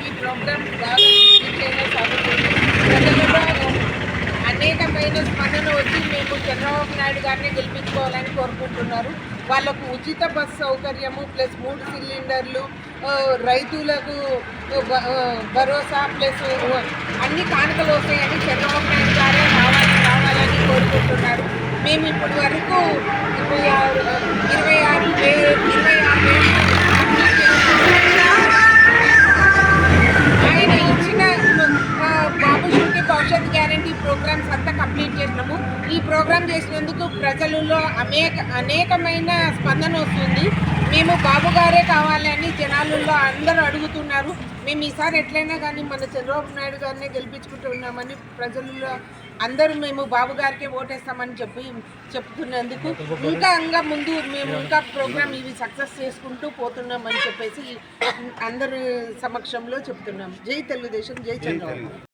ఈ ప్రోగ్రాం బాగా అనేకమైన స్పందన వచ్చి మేము చంద్రబాబు నాయుడు గారిని గెలిపించుకోవాలని కోరుకుంటున్నారు వాళ్ళకు ఉచిత బస్ సౌకర్యము ప్లస్ మూడు సిలిండర్లు రైతులకు భరోసా ప్లస్ అన్ని కానుకలు వస్తాయని చంద్రబాబు నాయుడు గారే రావాలి రావాలని కోరుకుంటున్నారు. మేము ఇప్పటి వరకు ఈ ప్రోగ్రాం చేసినందుకు ప్రజలలో అనేక అనేకమైన స్పందన వస్తుంది. మేము బాబు గారే కావాలని జనాలలో అందరూ అడుగుతున్నారు. మేము ఈసారి ఎట్లయినా కానీ మన చంద్రబాబు నాయుడు గారినే గెలిపించుకుంటున్నామని ప్రజలలో అందరూ మేము బాబు గారికే ఓటేస్తామని చెప్పి చెప్తున్నందుకు ఇంకా ఇంకా ముందు మేము ఇంకా ప్రోగ్రామ్ ఇవి సక్సెస్ చేసుకుంటూ పోతున్నామని చెప్పేసి అందరి సమక్షంలో చెప్తున్నాం. జై తెలుగుదేశం జై చంద్రబాబు.